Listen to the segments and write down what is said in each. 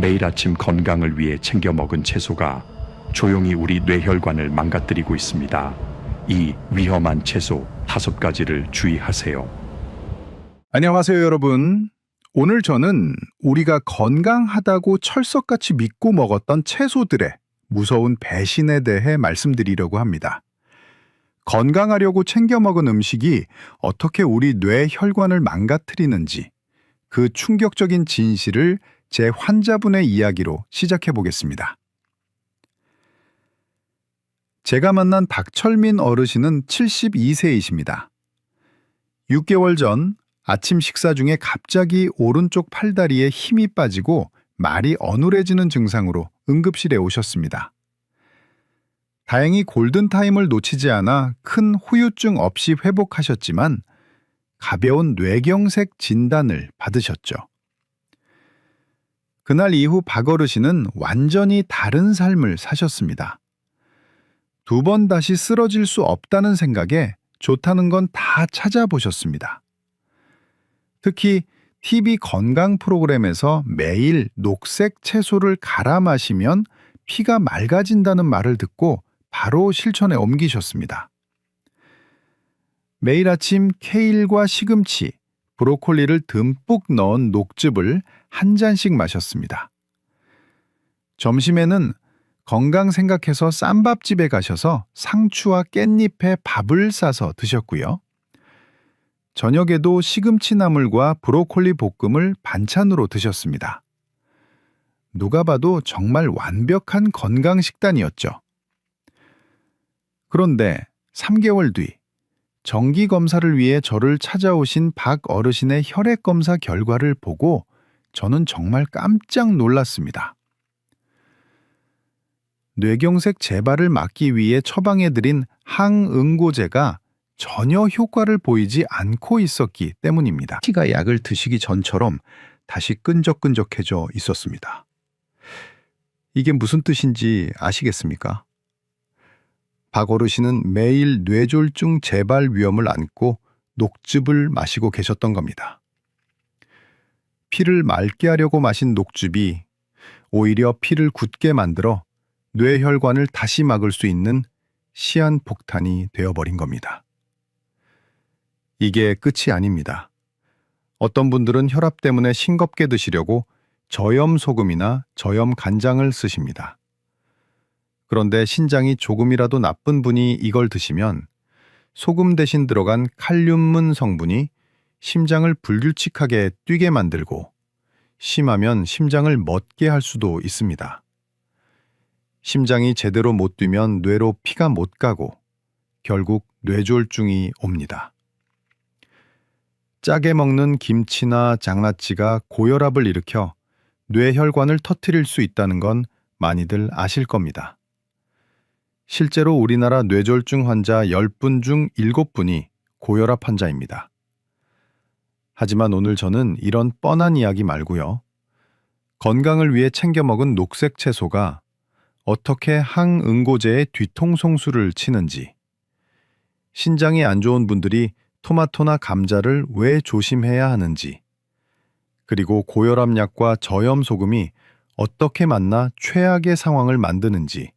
매일 아침 건강을 위해 챙겨 먹은 채소가 조용히 우리 뇌혈관을 망가뜨리고 있습니다. 이 위험한 채소 다섯 가지를 주의하세요. 안녕하세요, 여러분. 오늘 저는 우리가 건강하다고 철석같이 믿고 먹었던 채소들의 무서운 배신에 대해 말씀드리려고 합니다. 건강하려고 챙겨 먹은 음식이 어떻게 우리 뇌 혈관을 망가뜨리는지 그 충격적인 진실을 제 환자분의 이야기로 시작해 보겠습니다. 제가 만난 박철민 어르신은 72세이십니다. 6개월 전 아침 식사 중에 갑자기 오른쪽 팔다리에 힘이 빠지고 말이 어눌해지는 증상으로 응급실에 오셨습니다. 다행히 골든타임을 놓치지 않아 큰 후유증 없이 회복하셨지만 가벼운 뇌경색 진단을 받으셨죠. 그날 이후 박 어르신은 완전히 다른 삶을 사셨습니다. 두 번 다시 쓰러질 수 없다는 생각에 좋다는 건 다 찾아보셨습니다. 특히 TV 건강 프로그램에서 매일 녹색 채소를 갈아 마시면 피가 맑아진다는 말을 듣고 바로 실천에 옮기셨습니다. 매일 아침 케일과 시금치, 브로콜리를 듬뿍 넣은 녹즙을 한 잔씩 마셨습니다. 점심에는 건강 생각해서 쌈밥집에 가셔서 상추와 깻잎에 밥을 싸서 드셨고요. 저녁에도 시금치 나물과 브로콜리 볶음을 반찬으로 드셨습니다. 누가 봐도 정말 완벽한 건강 식단이었죠. 그런데 3개월 뒤 정기 검사를 위해 저를 찾아오신 박 어르신의 혈액 검사 결과를 보고 저는 정말 깜짝 놀랐습니다. 뇌경색 재발을 막기 위해 처방해드린 항응고제가 전혀 효과를 보이지 않고 있었기 때문입니다. 피가 약을 드시기 전처럼 다시 끈적끈적해져 있었습니다. 이게 무슨 뜻인지 아시겠습니까? 박 어르신은 매일 뇌졸중 재발 위험을 안고 녹즙을 마시고 계셨던 겁니다. 피를 맑게 하려고 마신 녹즙이 오히려 피를 굳게 만들어 뇌혈관을 다시 막을 수 있는 시한폭탄이 되어버린 겁니다. 이게 끝이 아닙니다. 어떤 분들은 혈압 때문에 싱겁게 드시려고 저염 소금이나 저염 간장을 쓰십니다. 그런데 신장이 조금이라도 나쁜 분이 이걸 드시면 소금 대신 들어간 칼륨문 성분이 심장을 불규칙하게 뛰게 만들고 심하면 심장을 멎게 할 수도 있습니다. 심장이 제대로 못 뛰면 뇌로 피가 못 가고 결국 뇌졸중이 옵니다. 짜게 먹는 김치나 장아찌가 고혈압을 일으켜 뇌혈관을 터뜨릴 수 있다는 건 많이들 아실 겁니다. 실제로 우리나라 뇌졸중 환자 10분 중 7분이 고혈압 환자입니다. 하지만 오늘 저는 이런 뻔한 이야기 말고요. 건강을 위해 챙겨 먹은 녹색 채소가 어떻게 항응고제의 뒤통송수를 치는지, 신장이 안 좋은 분들이 토마토나 감자를 왜 조심해야 하는지, 그리고 고혈압 약과 저염 소금이 어떻게 만나 최악의 상황을 만드는지,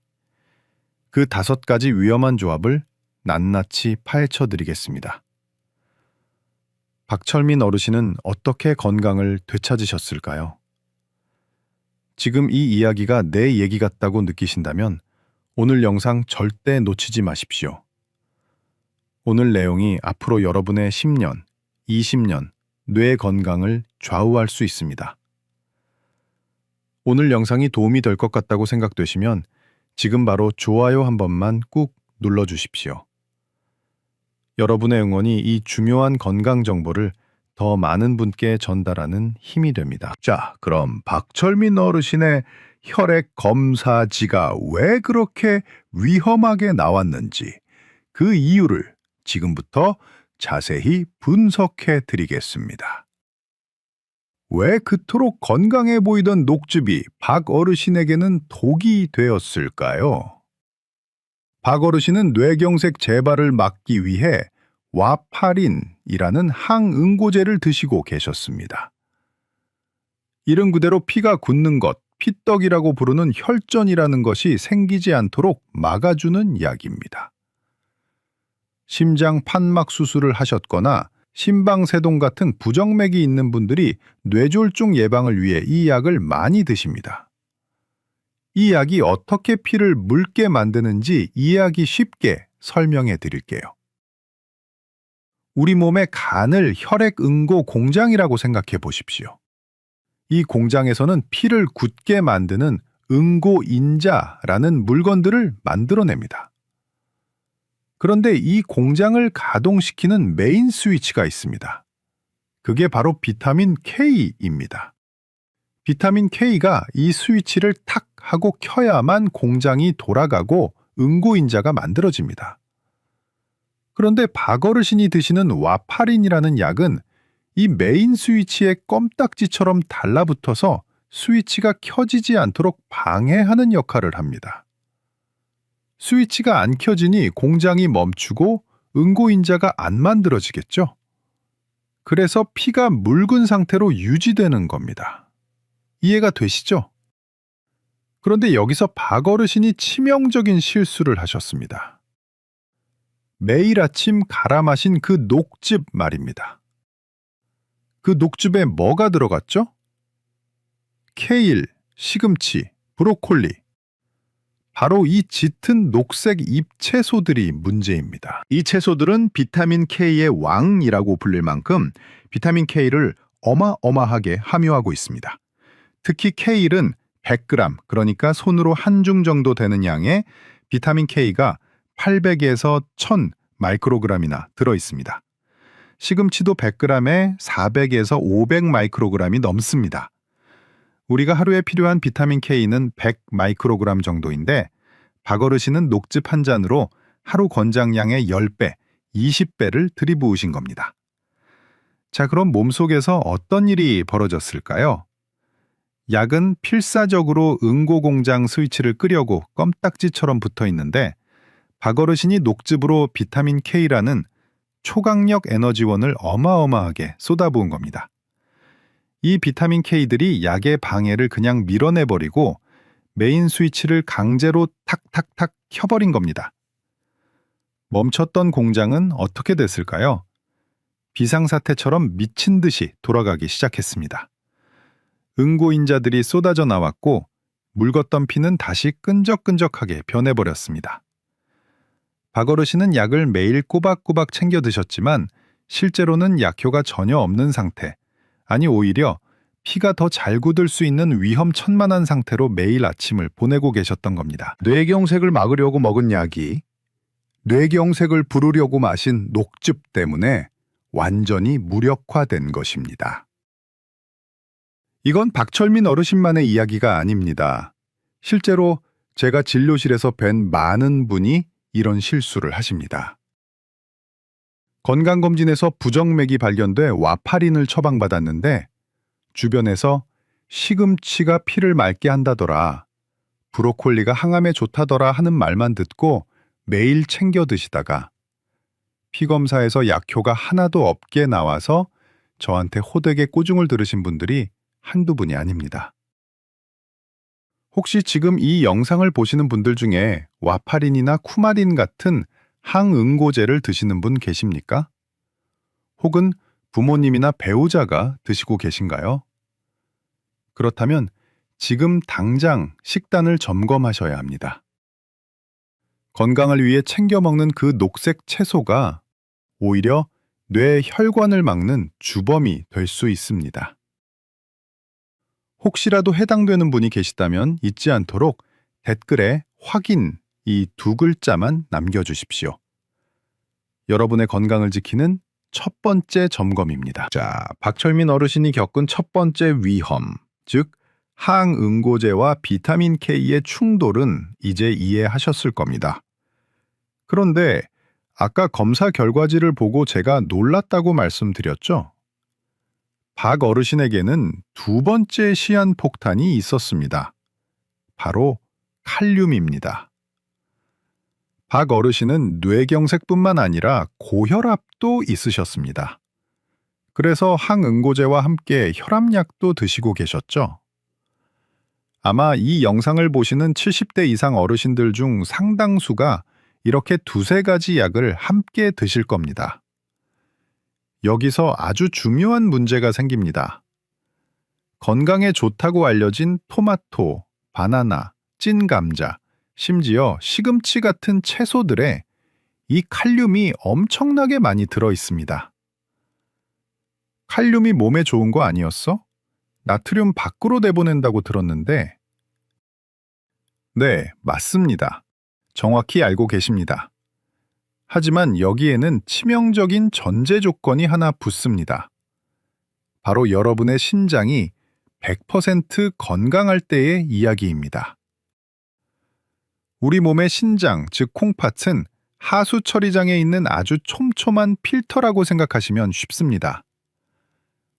그 다섯 가지 위험한 조합을 낱낱이 파헤쳐 드리겠습니다. 박철민 어르신은 어떻게 건강을 되찾으셨을까요? 지금 이 이야기가 내 얘기 같다고 느끼신다면 오늘 영상 절대 놓치지 마십시오. 오늘 내용이 앞으로 여러분의 10년, 20년 뇌 건강을 좌우할 수 있습니다. 오늘 영상이 도움이 될 것 같다고 생각되시면 지금 바로 좋아요 한 번만 꾹 눌러주십시오. 여러분의 응원이 이 중요한 건강 정보를 더 많은 분께 전달하는 힘이 됩니다. 자, 그럼 박철민 어르신의 혈액 검사지가 왜 그렇게 위험하게 나왔는지 그 이유를 지금부터 자세히 분석해 드리겠습니다. 왜 그토록 건강해 보이던 녹즙이 박 어르신에게는 독이 되었을까요? 박 어르신은 뇌경색 재발을 막기 위해 와파린이라는 항응고제를 드시고 계셨습니다. 이름 그대로 피가 굳는 것, 피떡이라고 부르는 혈전이라는 것이 생기지 않도록 막아주는 약입니다. 심장 판막 수술을 하셨거나 심방세동 같은 부정맥이 있는 분들이 뇌졸중 예방을 위해 이 약을 많이 드십니다. 이 약이 어떻게 피를 묽게 만드는지 이해하기 쉽게 설명해 드릴게요. 우리 몸의 간을 혈액 응고 공장이라고 생각해 보십시오. 이 공장에서는 피를 굳게 만드는 응고인자라는 물건들을 만들어냅니다. 그런데 이 공장을 가동시키는 메인 스위치가 있습니다. 그게 바로 비타민 K입니다. 비타민 K가 이 스위치를 탁 하고 켜야만 공장이 돌아가고 응고인자가 만들어집니다. 그런데 박어르신이 드시는 와파린이라는 약은 이 메인 스위치에 껌딱지처럼 달라붙어서 스위치가 켜지지 않도록 방해하는 역할을 합니다. 스위치가 안 켜지니 공장이 멈추고 응고인자가 안 만들어지겠죠? 그래서 피가 묽은 상태로 유지되는 겁니다. 이해가 되시죠? 그런데 여기서 박어르신이 치명적인 실수를 하셨습니다. 매일 아침 갈아 마신 그 녹즙 말입니다. 그 녹즙에 뭐가 들어갔죠? 케일, 시금치, 브로콜리. 바로 이 짙은 녹색 잎 채소들이 문제입니다. 이 채소들은 비타민 K의 왕이라고 불릴 만큼 비타민 K를 어마어마하게 함유하고 있습니다. 특히 K일은 100g, 그러니까 손으로 한중 정도 되는 양의 비타민 K가 800에서 1000 마이크로그램이나 들어 있습니다. 시금치도 100g에 400에서 500 마이크로그램이 넘습니다. 우리가 하루에 필요한 비타민 K는 100 마이크로그램 정도인데 박어르신은 녹즙 한 잔으로 하루 권장량의 10배, 20배를 들이부으신 겁니다. 자, 그럼 몸속에서 어떤 일이 벌어졌을까요? 약은 필사적으로 응고공장 스위치를 끄려고 껌딱지처럼 붙어 있는데 박어르신이 녹즙으로 비타민 K라는 초강력 에너지원을 어마어마하게 쏟아부은 겁니다. 이 비타민 K들이 약의 방해를 그냥 밀어내버리고 메인 스위치를 강제로 탁탁탁 켜버린 겁니다. 멈췄던 공장은 어떻게 됐을까요? 비상사태처럼 미친 듯이 돌아가기 시작했습니다. 응고인자들이 쏟아져 나왔고 묽었던 피는 다시 끈적끈적하게 변해버렸습니다. 박어르신은 약을 매일 꼬박꼬박 챙겨 드셨지만 실제로는 약효가 전혀 없는 상태, 아니 오히려 피가 더 잘 굳을 수 있는 위험천만한 상태로 매일 아침을 보내고 계셨던 겁니다. 뇌경색을 막으려고 먹은 약이 뇌경색을 부르려고 마신 녹즙 때문에 완전히 무력화된 것입니다. 이건 박철민 어르신만의 이야기가 아닙니다. 실제로 제가 진료실에서 뵌 많은 분이 이런 실수를 하십니다. 건강검진에서 부정맥이 발견돼 와파린을 처방받았는데 주변에서 시금치가 피를 맑게 한다더라. 브로콜리가 항암에 좋다더라 하는 말만 듣고 매일 챙겨 드시다가 피검사에서 약효가 하나도 없게 나와서 저한테 호되게 꼬중을 들으신 분들이 한두 분이 아닙니다. 혹시 지금 이 영상을 보시는 분들 중에 와파린이나 쿠마린 같은 항응고제를 드시는 분 계십니까? 혹은 부모님이나 배우자가 드시고 계신가요? 그렇다면 지금 당장 식단을 점검하셔야 합니다. 건강을 위해 챙겨 먹는 그 녹색 채소가 오히려 뇌 혈관을 막는 주범이 될 수 있습니다. 혹시라도 해당되는 분이 계시다면 잊지 않도록 댓글에 확인 이 두 글자만 남겨주십시오. 여러분의 건강을 지키는 첫 번째 점검입니다. 자, 박철민 어르신이 겪은 첫 번째 위험, 즉 항응고제와 비타민 K의 충돌은 이제 이해하셨을 겁니다. 그런데 아까 검사 결과지를 보고 제가 놀랐다고 말씀드렸죠? 박 어르신에게는 두 번째 시한 폭탄이 있었습니다. 바로 칼륨입니다. 박 어르신은 뇌경색뿐만 아니라 고혈압도 있으셨습니다. 그래서 항응고제와 함께 혈압약도 드시고 계셨죠. 아마 이 영상을 보시는 70대 이상 어르신들 중 상당수가 이렇게 두세 가지 약을 함께 드실 겁니다. 여기서 아주 중요한 문제가 생깁니다. 건강에 좋다고 알려진 토마토, 바나나, 찐 감자, 심지어 시금치 같은 채소들에 이 칼륨이 엄청나게 많이 들어 있습니다. 칼륨이 몸에 좋은 거 아니었어? 나트륨 밖으로 내보낸다고 들었는데. 네, 맞습니다. 정확히 알고 계십니다. 하지만 여기에는 치명적인 전제 조건이 하나 붙습니다. 바로 여러분의 신장이 100% 건강할 때의 이야기입니다. 우리 몸의 신장, 즉 콩팥은 하수 처리장에 있는 아주 촘촘한 필터라고 생각하시면 쉽습니다.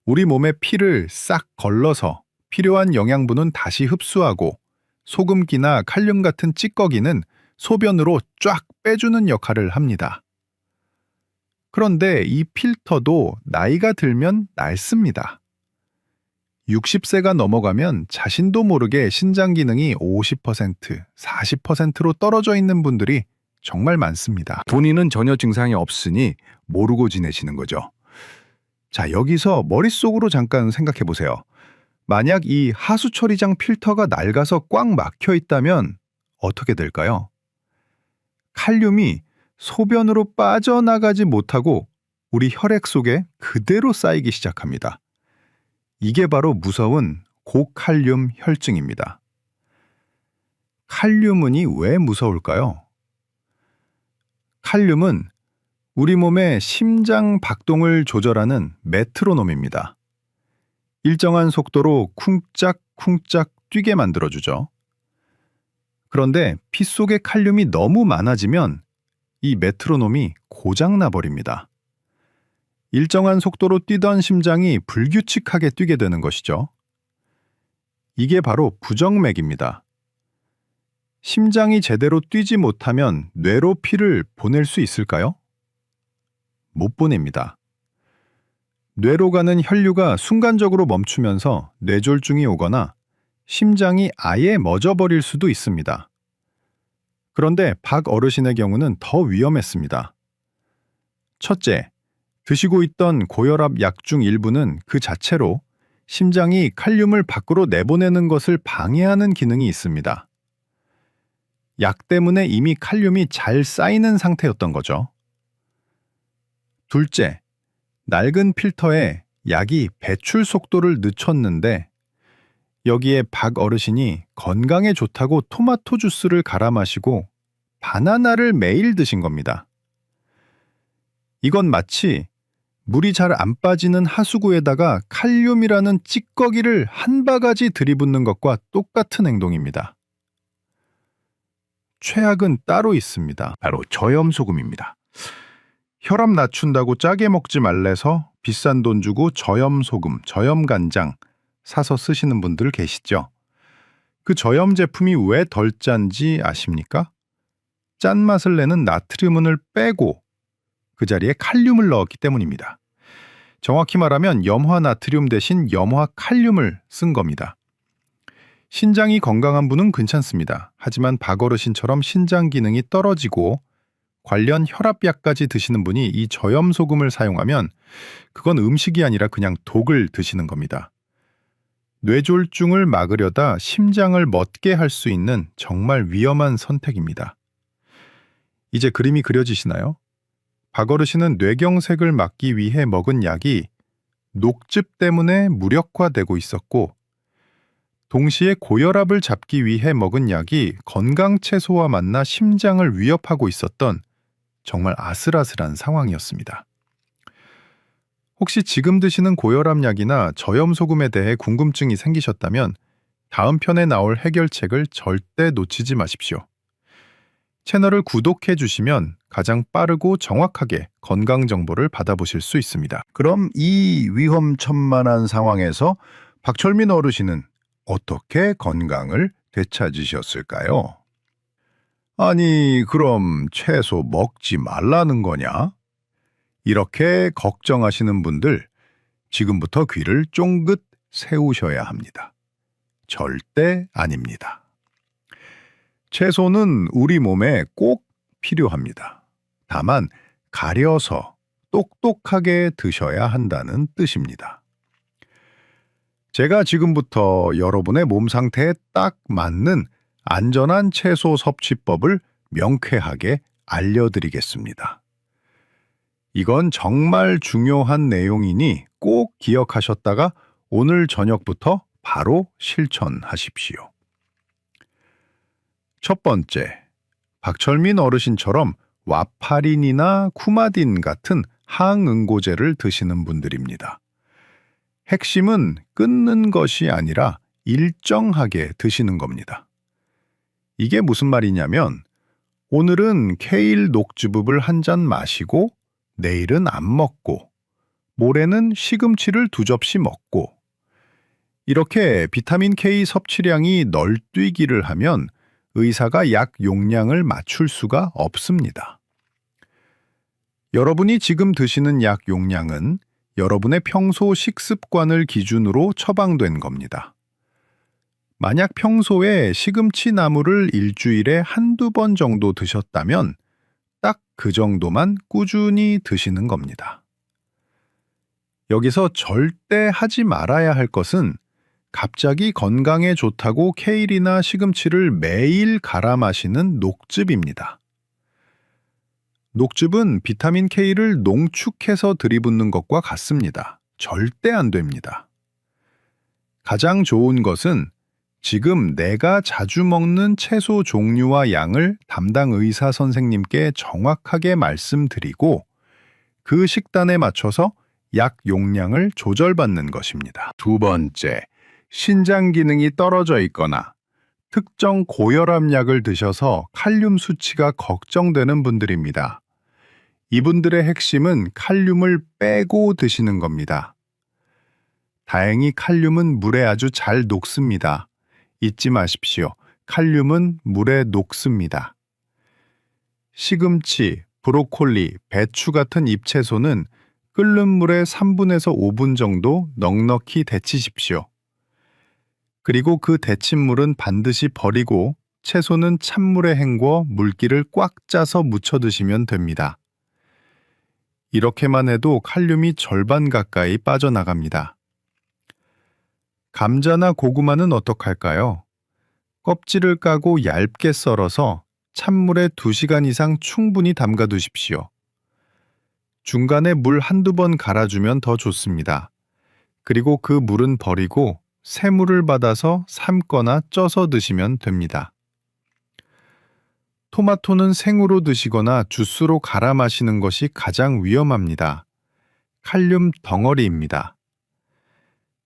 우리 몸의 피를 싹 걸러서 필요한 영양분은 다시 흡수하고 소금기나 칼륨 같은 찌꺼기는 소변으로 쫙 빼주는 역할을 합니다. 그런데 이 필터도 나이가 들면 낡습니다. 60세가 넘어가면 자신도 모르게 신장 기능이 50%, 40%로 떨어져 있는 분들이 정말 많습니다. 본인은 전혀 증상이 없으니 모르고 지내시는 거죠. 자, 여기서 머릿속으로 잠깐 생각해 보세요. 만약 이 하수 처리장 필터가 낡아서 꽉 막혀 있다면 어떻게 될까요? 칼륨이 소변으로 빠져나가지 못하고 우리 혈액 속에 그대로 쌓이기 시작합니다. 이게 바로 무서운 고칼륨 혈증입니다. 칼륨은이 왜 무서울까요? 칼륨은 우리 몸의 심장 박동을 조절하는 메트로놈입니다. 일정한 속도로 쿵짝쿵짝 뛰게 만들어주죠. 그런데 피 속에 칼륨이 너무 많아지면 이 메트로놈이 고장나 버립니다. 일정한 속도로 뛰던 심장이 불규칙하게 뛰게 되는 것이죠. 이게 바로 부정맥입니다. 심장이 제대로 뛰지 못하면 뇌로 피를 보낼 수 있을까요? 못 보냅니다. 뇌로 가는 혈류가 순간적으로 멈추면서 뇌졸중이 오거나 심장이 아예 멎어버릴 수도 있습니다. 그런데 박 어르신의 경우는 더 위험했습니다. 첫째, 드시고 있던 고혈압 약 중 일부는 그 자체로 심장이 칼륨을 밖으로 내보내는 것을 방해하는 기능이 있습니다. 약 때문에 이미 칼륨이 잘 쌓이는 상태였던 거죠. 둘째, 낡은 필터에 약이 배출 속도를 늦췄는데 여기에 박 어르신이 건강에 좋다고 토마토 주스를 갈아 마시고 바나나를 매일 드신 겁니다. 이건 마치 물이 잘 안 빠지는 하수구에다가 칼륨이라는 찌꺼기를 한 바가지 들이붓는 것과 똑같은 행동입니다. 최악은 따로 있습니다. 바로 저염소금입니다. 혈압 낮춘다고 짜게 먹지 말래서 비싼 돈 주고 저염소금, 저염간장 사서 쓰시는 분들 계시죠? 그 저염 제품이 왜 덜 짠지 아십니까? 짠맛을 내는 나트륨을 빼고 그 자리에 칼륨을 넣었기 때문입니다. 정확히 말하면 염화 나트륨 대신 염화 칼륨을 쓴 겁니다. 신장이 건강한 분은 괜찮습니다. 하지만 박어르신처럼 신장 기능이 떨어지고 관련 혈압약까지 드시는 분이 이 저염 소금을 사용하면 그건 음식이 아니라 그냥 독을 드시는 겁니다. 뇌졸중을 막으려다 심장을 멎게 할 수 있는 정말 위험한 선택입니다. 이제 그림이 그려지시나요? 박어르신은 뇌경색을 막기 위해 먹은 약이 녹즙 때문에 무력화되고 있었고 동시에 고혈압을 잡기 위해 먹은 약이 건강 채소와 만나 심장을 위협하고 있었던 정말 아슬아슬한 상황이었습니다. 혹시 지금 드시는 고혈압 약이나 저염소금에 대해 궁금증이 생기셨다면 다음 편에 나올 해결책을 절대 놓치지 마십시오. 채널을 구독해 주시면 가장 빠르고 정확하게 건강 정보를 받아보실 수 있습니다. 그럼 이 위험천만한 상황에서 박철민 어르신은 어떻게 건강을 되찾으셨을까요? 아니, 그럼 채소 먹지 말라는 거냐? 이렇게 걱정하시는 분들, 지금부터 귀를 쫑긋 세우셔야 합니다. 절대 아닙니다. 채소는 우리 몸에 꼭 필요합니다. 다만 가려서 똑똑하게 드셔야 한다는 뜻입니다. 제가 지금부터 여러분의 몸 상태에 딱 맞는 안전한 채소 섭취법을 명쾌하게 알려드리겠습니다. 이건 정말 중요한 내용이니 꼭 기억하셨다가 오늘 저녁부터 바로 실천하십시오. 첫 번째, 박철민 어르신처럼 와파린이나 쿠마딘 같은 항응고제를 드시는 분들입니다. 핵심은 끊는 것이 아니라 일정하게 드시는 겁니다. 이게 무슨 말이냐면 오늘은 케일 녹주즙을 한 잔 마시고 내일은 안 먹고 모레는 시금치를 두 접시 먹고 이렇게 비타민 K 섭취량이 널뛰기를 하면 의사가 약 용량을 맞출 수가 없습니다. 여러분이 지금 드시는 약 용량은 여러분의 평소 식습관을 기준으로 처방된 겁니다. 만약 평소에 시금치 나물을 일주일에 한두 번 정도 드셨다면 딱 그 정도만 꾸준히 드시는 겁니다. 여기서 절대 하지 말아야 할 것은 갑자기 건강에 좋다고 케일이나 시금치를 매일 갈아 마시는 녹즙입니다. 녹즙은 비타민 K를 농축해서 들이붓는 것과 같습니다. 절대 안 됩니다. 가장 좋은 것은 지금 내가 자주 먹는 채소 종류와 양을 담당 의사 선생님께 정확하게 말씀드리고 그 식단에 맞춰서 약 용량을 조절받는 것입니다. 두 번째, 신장 기능이 떨어져 있거나 특정 고혈압 약을 드셔서 칼륨 수치가 걱정되는 분들입니다. 이분들의 핵심은 칼륨을 빼고 드시는 겁니다. 다행히 칼륨은 물에 아주 잘 녹습니다. 잊지 마십시오. 칼륨은 물에 녹습니다. 시금치, 브로콜리, 배추 같은 잎채소는 끓는 물에 3분에서 5분 정도 넉넉히 데치십시오. 그리고 그 데친 물은 반드시 버리고 채소는 찬물에 헹궈 물기를 꽉 짜서 무쳐 드시면 됩니다. 이렇게만 해도 칼륨이 절반 가까이 빠져나갑니다. 감자나 고구마는 어떡할까요? 껍질을 까고 얇게 썰어서 찬물에 2시간 이상 충분히 담가 두십시오. 중간에 물 한두 번 갈아주면 더 좋습니다. 그리고 그 물은 버리고 새물을 받아서 삶거나 쪄서 드시면 됩니다. 토마토는 생으로 드시거나 주스로 갈아 마시는 것이 가장 위험합니다. 칼륨 덩어리입니다.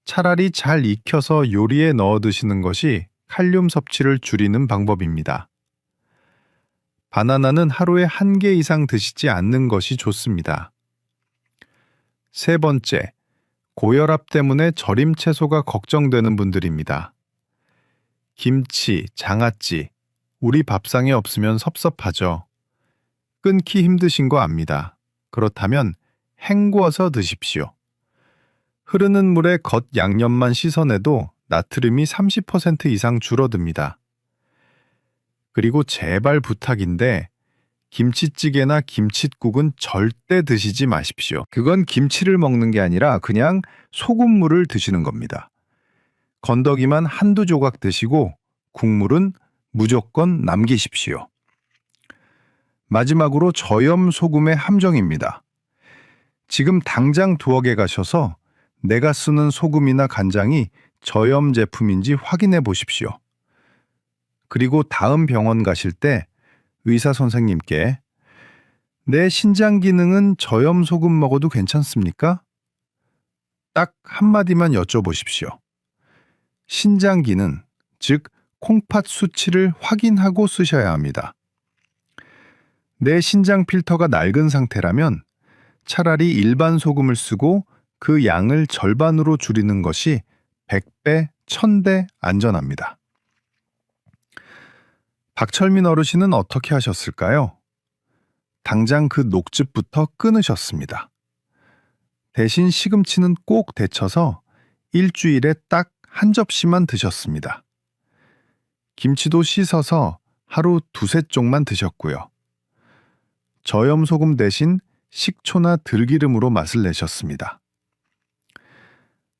차라리 잘 익혀서 요리에 넣어 드시는 것이 칼륨 섭취를 줄이는 방법입니다. 바나나는 하루에 한 개 이상 드시지 않는 것이 좋습니다. 세 번째, 고혈압 때문에 절임 채소가 걱정되는 분들입니다. 김치, 장아찌, 우리 밥상에 없으면 섭섭하죠. 끊기 힘드신 거 압니다. 그렇다면 헹구어서 드십시오. 흐르는 물에 겉 양념만 씻어내도 나트륨이 30% 이상 줄어듭니다. 그리고 제발 부탁인데 김치찌개나 김칫국은 절대 드시지 마십시오. 그건 김치를 먹는 게 아니라 그냥 소금물을 드시는 겁니다. 건더기만 한두 조각 드시고 국물은 무조건 남기십시오. 마지막으로 저염 소금의 함정입니다. 지금 당장 두억에 가셔서 내가 쓰는 소금이나 간장이 저염 제품인지 확인해 보십시오. 그리고 다음 병원 가실 때 의사 선생님께 내 신장 기능은 저염 소금 먹어도 괜찮습니까? 딱 한마디만 여쭤보십시오. 신장 기능, 즉 콩팥 수치를 확인하고 쓰셔야 합니다. 내 신장 필터가 낡은 상태라면 차라리 일반 소금을 쓰고 그 양을 절반으로 줄이는 것이 100배, 1000배 안전합니다. 박철민 어르신은 어떻게 하셨을까요? 당장 그 녹즙부터 끊으셨습니다. 대신 시금치는 꼭 데쳐서 일주일에 딱 한 접시만 드셨습니다. 김치도 씻어서 하루 두세 쪽만 드셨고요. 저염소금 대신 식초나 들기름으로 맛을 내셨습니다.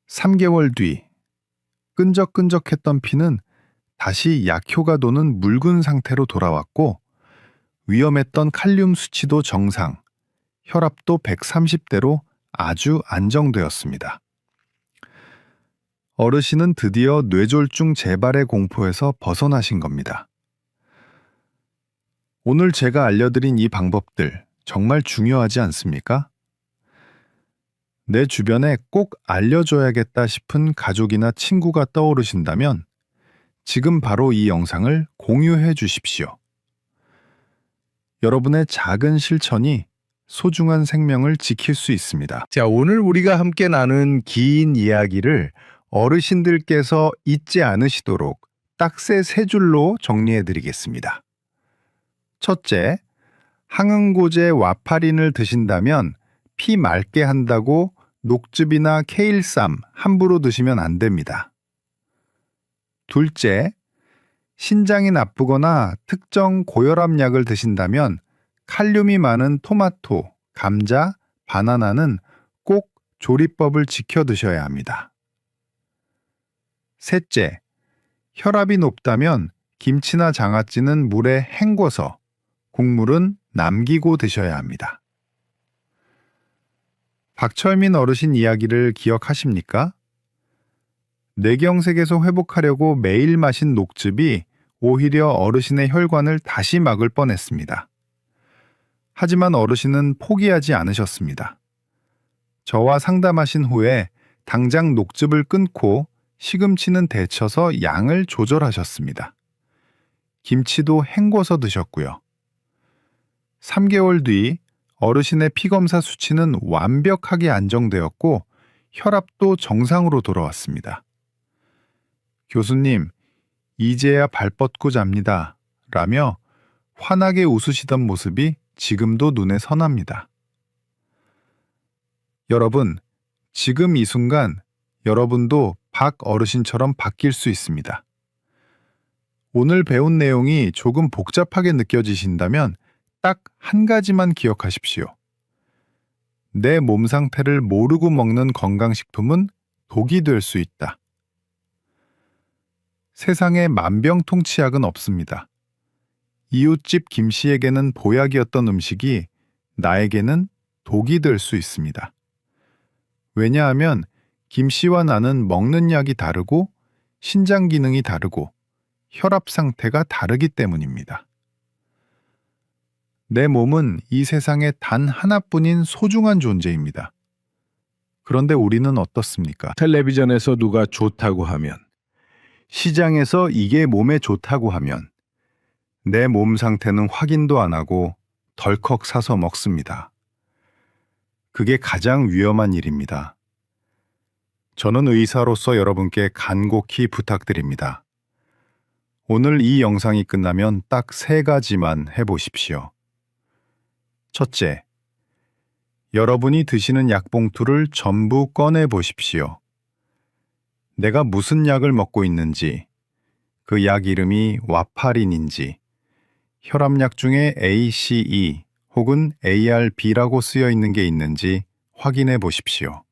3개월 뒤 끈적끈적했던 피는 다시 약효가 도는 묽은 상태로 돌아왔고 위험했던 칼륨 수치도 정상, 혈압도 130대로 아주 안정되었습니다. 어르신은 드디어 뇌졸중 재발의 공포에서 벗어나신 겁니다. 오늘 제가 알려드린 이 방법들 정말 중요하지 않습니까? 내 주변에 꼭 알려줘야겠다 싶은 가족이나 친구가 떠오르신다면 지금 바로 이 영상을 공유해 주십시오. 여러분의 작은 실천이 소중한 생명을 지킬 수 있습니다. 자, 오늘 우리가 함께 나눈 긴 이야기를 어르신들께서 잊지 않으시도록 딱새 세 줄로 정리해 드리겠습니다. 첫째, 항응고제 와파린을 드신다면 피 맑게 한다고 녹즙이나 케일쌈 함부로 드시면 안 됩니다. 둘째, 신장이 나쁘거나 특정 고혈압 약을 드신다면 칼륨이 많은 토마토, 감자, 바나나는 꼭 조리법을 지켜 드셔야 합니다. 셋째, 혈압이 높다면 김치나 장아찌는 물에 헹궈서 국물은 남기고 드셔야 합니다. 박철민 어르신 이야기를 기억하십니까? 뇌경색에서 회복하려고 매일 마신 녹즙이 오히려 어르신의 혈관을 다시 막을 뻔했습니다. 하지만 어르신은 포기하지 않으셨습니다. 저와 상담하신 후에 당장 녹즙을 끊고 시금치는 데쳐서 양을 조절하셨습니다. 김치도 헹궈서 드셨고요. 3개월 뒤 어르신의 피검사 수치는 완벽하게 안정되었고 혈압도 정상으로 돌아왔습니다. 교수님, 이제야 발 뻗고 잡니다. 라며 환하게 웃으시던 모습이 지금도 눈에 선합니다. 여러분, 지금 이 순간 여러분도 박 어르신처럼 바뀔 수 있습니다. 오늘 배운 내용이 조금 복잡하게 느껴지신다면 딱 한 가지만 기억하십시오. 내 몸 상태를 모르고 먹는 건강식품은 독이 될 수 있다. 세상에 만병통치약은 없습니다. 이웃집 김 씨에게는 보약이었던 음식이 나에게는 독이 될 수 있습니다. 왜냐하면 김 씨와 나는 먹는 약이 다르고 신장 기능이 다르고 혈압 상태가 다르기 때문입니다. 내 몸은 이 세상에 단 하나뿐인 소중한 존재입니다. 그런데 우리는 어떻습니까? 텔레비전에서 누가 좋다고 하면, 시장에서 이게 몸에 좋다고 하면 내 몸 상태는 확인도 안 하고 덜컥 사서 먹습니다. 그게 가장 위험한 일입니다. 저는 의사로서 여러분께 간곡히 부탁드립니다. 오늘 이 영상이 끝나면 딱 세 가지만 해보십시오. 첫째, 여러분이 드시는 약봉투를 전부 꺼내 보십시오. 내가 무슨 약을 먹고 있는지, 그 약 이름이 와파린인지, 혈압약 중에 ACE 혹은 ARB라고 쓰여 있는 게 있는지 확인해 보십시오.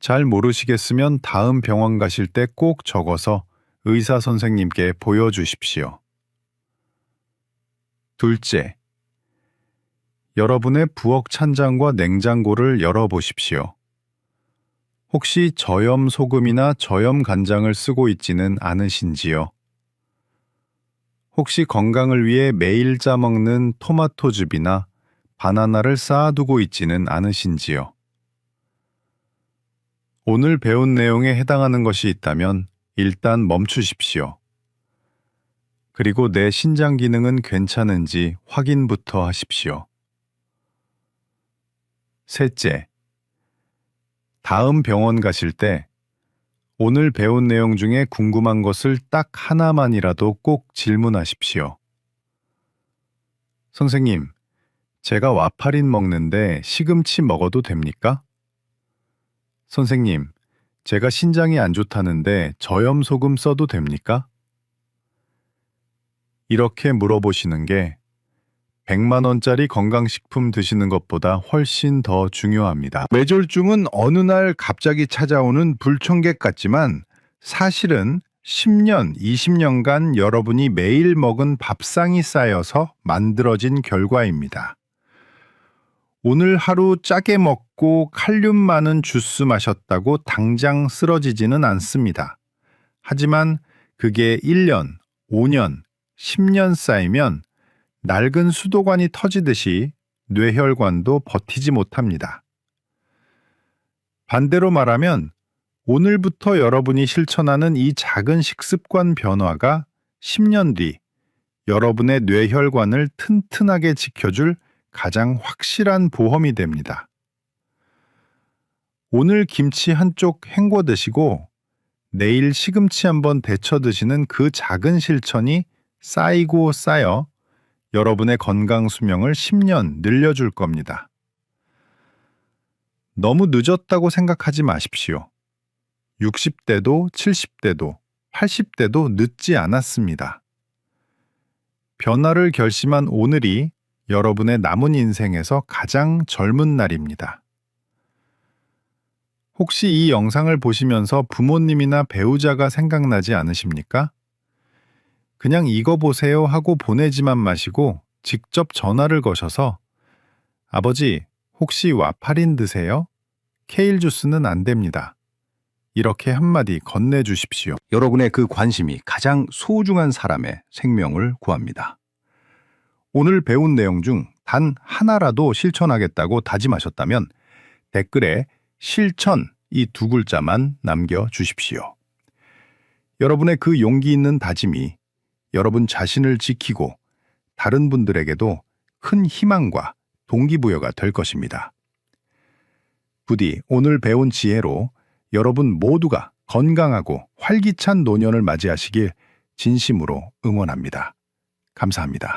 잘 모르시겠으면 다음 병원 가실 때 꼭 적어서 의사 선생님께 보여주십시오. 둘째, 여러분의 부엌 찬장과 냉장고를 열어보십시오. 혹시 저염 소금이나 저염 간장을 쓰고 있지는 않으신지요? 혹시 건강을 위해 매일 짜먹는 토마토즙이나 바나나를 쌓아두고 있지는 않으신지요? 오늘 배운 내용에 해당하는 것이 있다면 일단 멈추십시오. 그리고 내 신장 기능은 괜찮은지 확인부터 하십시오. 셋째, 다음 병원 가실 때 오늘 배운 내용 중에 궁금한 것을 딱 하나만이라도 꼭 질문하십시오. 선생님, 제가 와파린 먹는데 시금치 먹어도 됩니까? 선생님, 제가 신장이 안 좋다는데 저염소금 써도 됩니까? 이렇게 물어보시는 게 100만 원짜리 건강식품 드시는 것보다 훨씬 더 중요합니다. 뇌졸중은 어느 날 갑자기 찾아오는 불청객 같지만 사실은 10년, 20년간 여러분이 매일 먹은 밥상이 쌓여서 만들어진 결과입니다. 오늘 하루 짜게 먹고 칼륨 많은 주스 마셨다고 당장 쓰러지지는 않습니다. 하지만 그게 1년, 5년, 10년 쌓이면 낡은 수도관이 터지듯이 뇌혈관도 버티지 못합니다. 반대로 말하면 오늘부터 여러분이 실천하는 이 작은 식습관 변화가 10년 뒤 여러분의 뇌혈관을 튼튼하게 지켜줄 가장 확실한 보험이 됩니다. 오늘 김치 한쪽 헹궈 드시고 내일 시금치 한번 데쳐 드시는 그 작은 실천이 쌓이고 쌓여 여러분의 건강 수명을 10년 늘려줄 겁니다. 너무 늦었다고 생각하지 마십시오. 60대도 70대도 80대도 늦지 않았습니다. 변화를 결심한 오늘이 여러분의 남은 인생에서 가장 젊은 날입니다. 혹시 이 영상을 보시면서 부모님이나 배우자가 생각나지 않으십니까? 그냥 이거 보세요 하고 보내지만 마시고 직접 전화를 거셔서 아버지, 혹시 와파린 드세요? 케일 주스는 안 됩니다. 이렇게 한마디 건네주십시오. 여러분의 그 관심이 가장 소중한 사람의 생명을 구합니다. 오늘 배운 내용 중 단 하나라도 실천하겠다고 다짐하셨다면 댓글에 실천 이 두 글자만 남겨주십시오. 여러분의 그 용기 있는 다짐이 여러분 자신을 지키고 다른 분들에게도 큰 희망과 동기부여가 될 것입니다. 부디 오늘 배운 지혜로 여러분 모두가 건강하고 활기찬 노년을 맞이하시길 진심으로 응원합니다. 감사합니다.